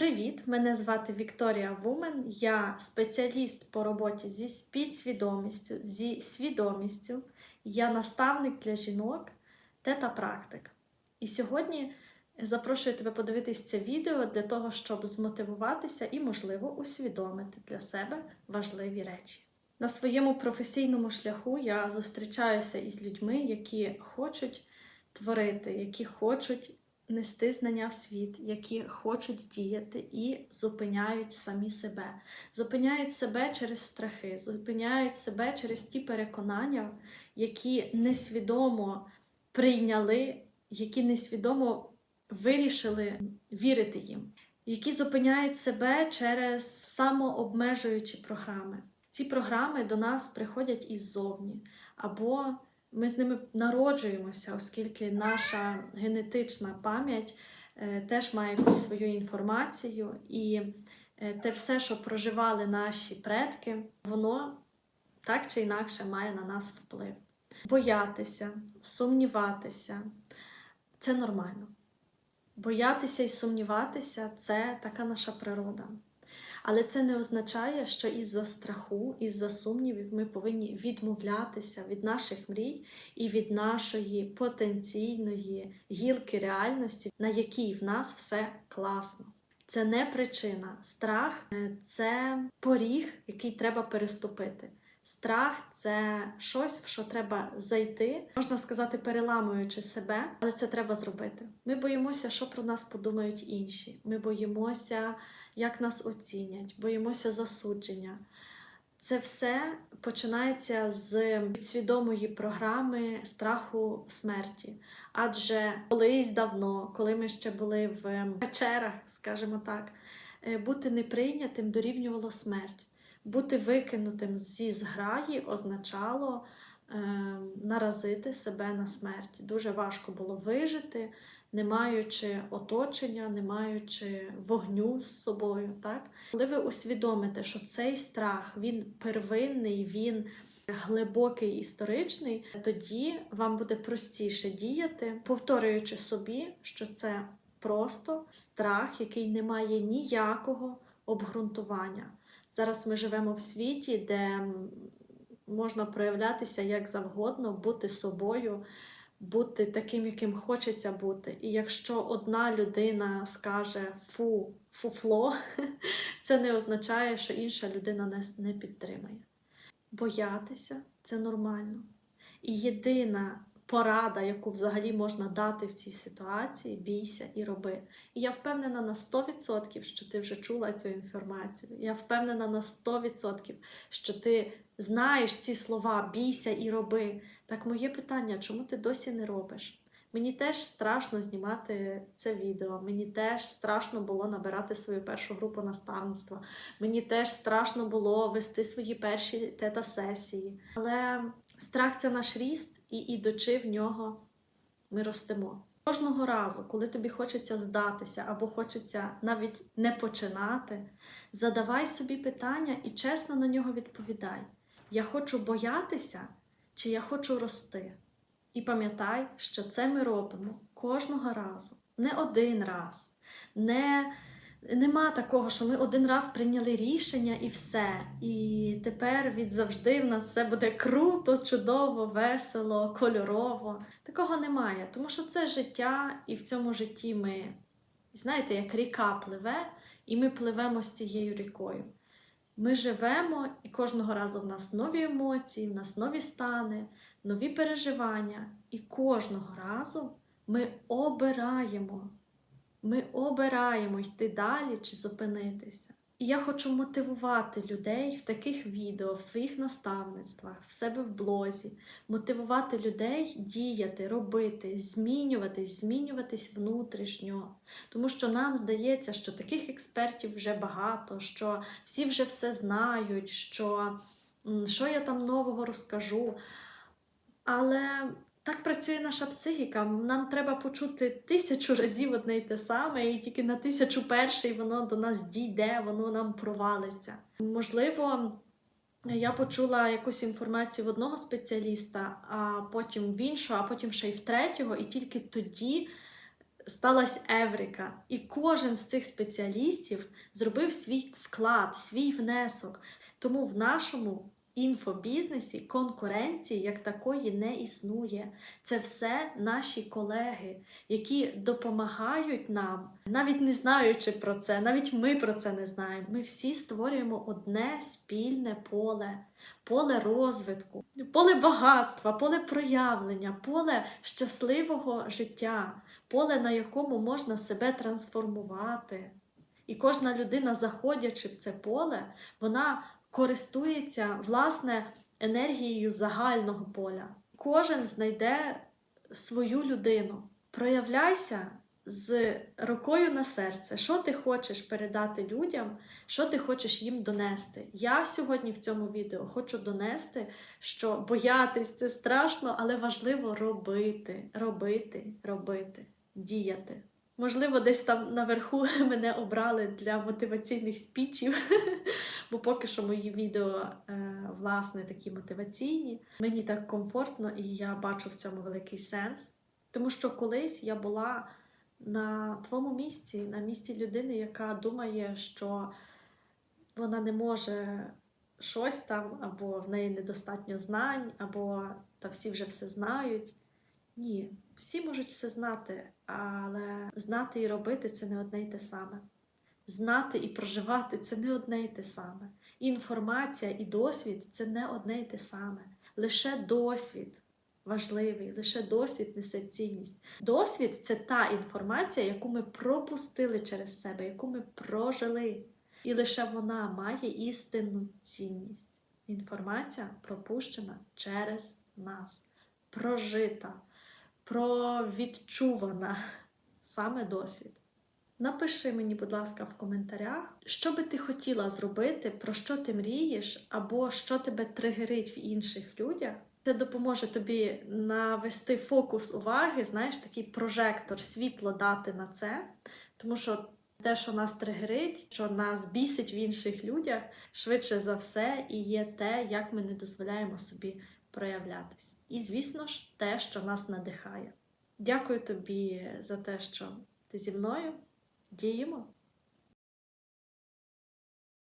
Привіт! Мене звати Вікторія Вумен. Я спеціаліст по роботі зі підсвідомістю, зі свідомістю. Я наставник для жінок, тета-практик. І сьогодні запрошую тебе подивитись це відео для того, щоб змотивуватися і, можливо, усвідомити для себе важливі речі. На своєму професійному шляху я зустрічаюся із людьми, які хочуть творити, які хочуть нести знання в світ, які хочуть діяти і зупиняють самі себе, зупиняють себе через страхи, зупиняють себе через ті переконання, які несвідомо прийняли, які несвідомо вирішили вірити їм, які зупиняють себе через самообмежуючі програми. Ці програми до нас приходять іззовні, або ми з ними народжуємося, оскільки наша генетична пам'ять е, теж має якусь свою інформацію, і е, те все, що проживали наші предки, воно так чи інакше має на нас вплив. Боятися, сумніватися це нормально. Боятися і сумніватися це така наша природа. Але це не означає, що із-за страху, із-за сумнівів ми повинні відмовлятися від наших мрій і від нашої потенційної гілки реальності, на якій в нас все класно. Це не причина. Страх це поріг, який треба переступити. Страх це щось, в що треба зайти, можна сказати, переламуючи себе, але це треба зробити. Ми боїмося, що про нас подумають інші. Ми боїмося, як нас оцінять, боїмося засудження. Це все починається з підсвідомої програми страху смерті. Адже колись давно, коли ми ще були в печерах, скажімо так, бути неприйнятим дорівнювало смерть. Бути викинутим зі зграї означало е, наразити себе на смерть. Дуже важко було вижити, не маючи оточення, не маючи вогню з собою. Так? Коли ви усвідомите, що цей страх він первинний, він глибокий історичний, тоді вам буде простіше діяти, повторюючи собі, що це просто страх, який не має ніякого обґрунтування. Зараз ми живемо в світі, де можна проявлятися як завгодно, бути собою, бути таким, яким хочеться бути. І якщо одна людина скаже фу, фуфло, це не означає, що інша людина нас не підтримає. Боятися це нормально. І єдина порада, яку взагалі можна дати в цій ситуації, бійся і роби. І я впевнена на 100%, що ти вже чула цю інформацію. Я впевнена на 100%, що ти знаєш ці слова бійся і роби. Так моє питання, чому ти досі не робиш? Мені теж страшно знімати це відео. Мені теж страшно було набирати свою першу групу наставництва. Мені теж страшно було вести свої перші тета-сесії. Але страх це наш ріст, і ідучи в нього, ми ростемо. Кожного разу, коли тобі хочеться здатися або хочеться навіть не починати, задавай собі питання і чесно на нього відповідай: я хочу боятися чи я хочу рости. І пам'ятай, що це ми робимо кожного разу, не один раз. Не, Нема такого, що ми один раз прийняли рішення і все. І тепер від завжди в нас все буде круто, чудово, весело, кольорово. Такого немає, тому що це життя, і в цьому житті ми, знаєте, як ріка пливе, і ми пливемо з цією рікою. Ми живемо, і кожного разу в нас нові емоції, в нас нові стани, нові переживання. І кожного разу ми обираємо. Ми обираємо йти далі чи зупинитися. І я хочу мотивувати людей в таких відео, в своїх наставництвах, в себе в блозі, мотивувати людей діяти, робити, змінюватись, змінюватись внутрішньо. Тому що нам здається, що таких експертів вже багато, що всі вже все знають, що, що я там нового розкажу. Але так працює наша психіка. Нам треба почути тисячу разів одне й те саме, і тільки на тисячу перший воно до нас дійде, воно нам провалиться. Можливо, я почула якусь інформацію в одного спеціаліста, а потім в іншого, а потім ще й в третього, і тільки тоді сталася Еврика, і кожен з цих спеціалістів зробив свій вклад, свій внесок. Тому в нашому інфобізнесі конкуренції як такої не існує. Це все наші колеги, які допомагають нам, навіть не знаючи про це, навіть ми про це не знаємо. Ми всі створюємо одне спільне поле, поле розвитку, поле багатства, поле проявлення, поле щасливого життя, поле, на якому можна себе трансформувати. І кожна людина, заходячи в це поле, вона користується власне енергією загального поля. Кожен знайде свою людину. Проявляйся з рукою на серце, що ти хочеш передати людям, що ти хочеш їм донести. Я сьогодні в цьому відео хочу донести, що боятись це страшно, але важливо робити, робити, робити, діяти. Можливо, десь там наверху мене обрали для мотиваційних спічів, бо поки що мої відео е, власне такі мотиваційні. Мені так комфортно, і я бачу в цьому великий сенс. Тому що колись я була на твоєму місці, на місці людини, яка думає, що вона не може щось там, або в неї недостатньо знань, або та всі вже все знають. Ні, всі можуть все знати, але знати і робити це не одне й те саме. Знати і проживати це не одне й те саме. Інформація і досвід це не одне й те саме. Лише досвід важливий, лише досвід несе цінність. Досвід це та інформація, яку ми пропустили через себе, яку ми прожили. І лише вона має істинну цінність. Інформація пропущена через нас, прожита провідчувана саме досвід. Напиши мені, будь ласка, в коментарях, що би ти хотіла зробити, про що ти мрієш, або що тебе тригерить в інших людях. Це допоможе тобі навести фокус уваги, знаєш, такий прожектор, світло дати на це. Тому що те, що нас тригерить, що нас бісить в інших людях, швидше за все, і є те, як ми не дозволяємо собі проявлятись. І, звісно ж, те, що нас надихає. Дякую тобі за те, що ти зі мною. Діємо!